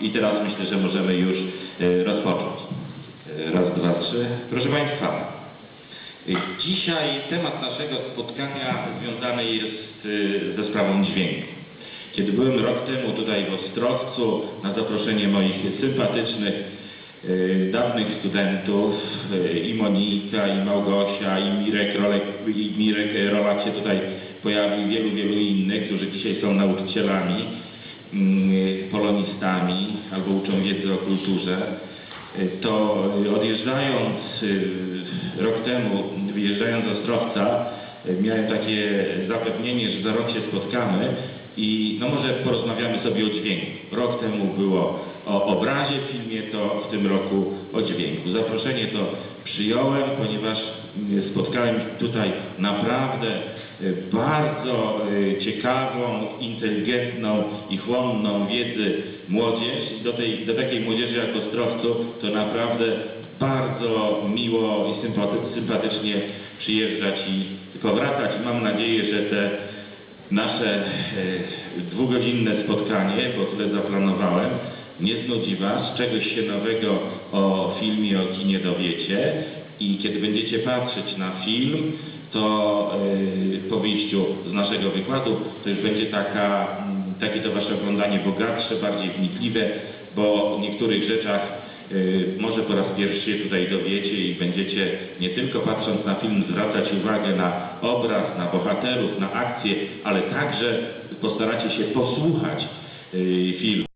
I teraz myślę, że możemy już e, rozpocząć. E, Raz, dwa, trzy. Proszę Państwa, e, dzisiaj temat naszego spotkania związany jest ze sprawą dźwięku. Kiedy byłem rok temu tutaj w Ostrowcu na zaproszenie moich sympatycznych, dawnych studentów i Monika, i Małgosia, i Mirek Rolek, i Mirek Rolak się tutaj pojawił, wielu, wielu innych, którzy dzisiaj są nauczycielami, polonistami albo uczą wiedzy o kulturze, to odjeżdżając e, rok temu, wyjeżdżając z Ostrowca, miałem takie zapewnienie, że za rok się spotkamy i no może porozmawiamy sobie o dźwięku. Rok temu było o obrazie w filmie, to w tym roku o dźwięku. Zaproszenie to przyjąłem, ponieważ mm, spotkałem tutaj naprawdę e, bardzo e, ciekawą, inteligentną i chłonną wiedzy młodzież do, tej, do takiej młodzieży jak Ostrowcu to naprawdę bardzo miło i sympaty, sympatycznie przyjeżdżać i powracać. Mam nadzieję, że te nasze e, dwugodzinne spotkanie, bo tyle zaplanowałem, nie znudzi Was, czegoś się nowego o filmie, o kinie dowiecie i kiedy będziecie patrzeć na film, to e, po wyjściu z naszego wykładu to już będzie taka, mm, takie to Wasze oglądanie bogatsze, bardziej wnikliwe, bo o niektórych rzeczach y, może po raz pierwszy się tutaj dowiecie i będziecie nie tylko patrząc na film zwracać uwagę na obraz, na bohaterów, na akcję, ale także postaracie się posłuchać y, filmu.